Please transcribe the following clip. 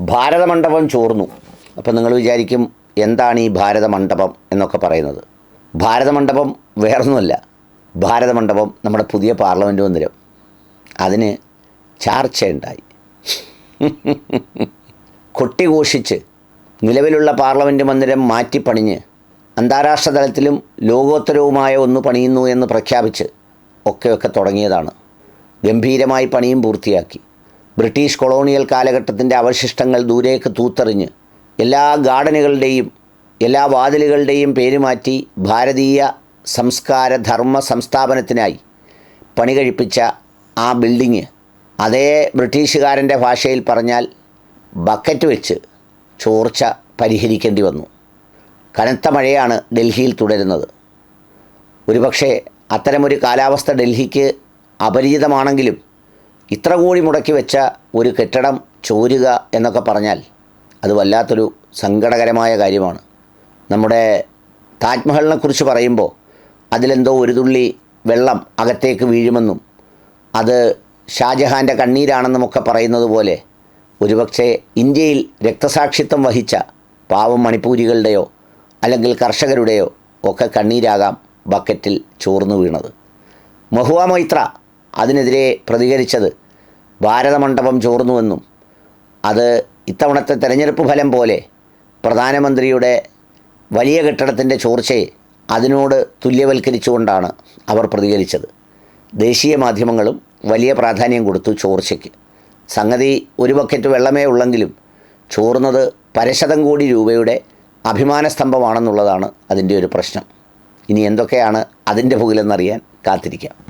ഭാരതമണ്ഡപം ചോർന്നു. അപ്പം നിങ്ങൾ വിചാരിക്കും എന്താണ് ഈ ഭാരതമണ്ഡപം എന്നൊക്കെ പറയുന്നത്. ഭാരതമണ്ഡപം വേറൊന്നുമല്ല. ഭാരതമണ്ഡപം നമ്മുടെ പുതിയ പാർലമെന്റ് മന്ദിരം. അതിന് ചാർച്ചയുണ്ടായി. കൊട്ടിഘോഷിച്ച് നിലവിലുള്ള പാർലമെന്റ് മന്ദിരം മാറ്റിപ്പണിഞ്ഞ് അന്താരാഷ്ട്ര തലത്തിലും ലോകോത്തരവുമായ ഒന്ന് പണിയുന്നു എന്ന് പ്രഖ്യാപിച്ച് ഒക്കെയൊക്കെ തുടങ്ങിയതാണ്. ഗംഭീരമായി പണിയും പൂർത്തിയാക്കി. ബ്രിട്ടീഷ് കൊളോണിയൽ കാലഘട്ടത്തിന്റെ അവശിഷ്ടങ്ങൾ ദൂരേക്ക് തൂത്തെറിഞ്ഞ് എല്ലാ ഗാർഡനുകളുടെയും എല്ലാ വാതിലുകളുടെയും പേരുമാറ്റി ഭാരതീയ സംസ്കാര ധർമ്മ സംസ്ഥാപനത്തിനായി പണി കഴിപ്പിച്ച ആ ബിൽഡിങ് അതേ ബ്രിട്ടീഷുകാരന്റെ ഭാഷയിൽ പറഞ്ഞാൽ ബക്കറ്റ് വെച്ച് ചോർച്ച പരിഹരിക്കേണ്ടി വന്നു. കനത്ത മഴയാണ് ഡൽഹിയിൽ തുടരുന്നത്. ഒരുപക്ഷെ അത്തരമൊരു കാലാവസ്ഥ ഡൽഹിക്ക് അപരിചിതമാണെങ്കിലും ഇത്ര കൂടി മുടക്കി വെച്ച ഒരു കെട്ടിടം ചോരുക എന്നൊക്കെ പറഞ്ഞാൽ അത് വല്ലാത്തൊരു സങ്കടകരമായ കാര്യമാണ്. നമ്മുടെ താജ്മഹലിനെ കുറിച്ച് പറയുമ്പോൾ അതിലെന്തോ ഒരു തുള്ളി വെള്ളം അകത്തേക്ക് വീഴുമെന്നും അത് ഷാജഹാന്റെ കണ്ണീരാണെന്നുമൊക്കെ പറയുന്നത് പോലെ ഒരുപക്ഷെ ഇന്ത്യയിൽ രക്തസാക്ഷിത്വം വഹിച്ച പാവം മണിപ്പൂരികളുടെയോ അല്ലെങ്കിൽ കർഷകരുടെയോ ഒക്കെ കണ്ണീരാകാം ബക്കറ്റിൽ ചോർന്നു വീണത്. മഹുവ മൈത്ര അതിനെതിരെ പ്രതികരിച്ചത് ഭാരതമണ്ഡപം ചോർന്നുവെന്നും അത് ഇത്തവണത്തെ തെരഞ്ഞെടുപ്പ് ഫലം പോലെ പ്രധാനമന്ത്രിയുടെ വലിയ കെട്ടിടത്തിന്റെ ചോർച്ചയെ അതിനോട് തുല്യവൽക്കരിച്ചുകൊണ്ടാണ് അവർ പ്രതികരിച്ചത്. ദേശീയ മാധ്യമങ്ങളും വലിയ പ്രാധാന്യം കൊടുത്തു ചോർച്ചയ്ക്ക്. സംഗതി ഒരു ബക്കറ്റ് വെള്ളമേ ഉള്ളെങ്കിലും ചോർന്നത് പരശതം കോടി രൂപയുടെ അഭിമാന സ്തംഭമാണെന്നുള്ളതാണ് അതിന്റെ ഒരു പ്രശ്നം. ഇനി എന്തൊക്കെയാണ് അതിന്റെ പുകിലെന്നറിയാൻ കാത്തിരിക്കാം.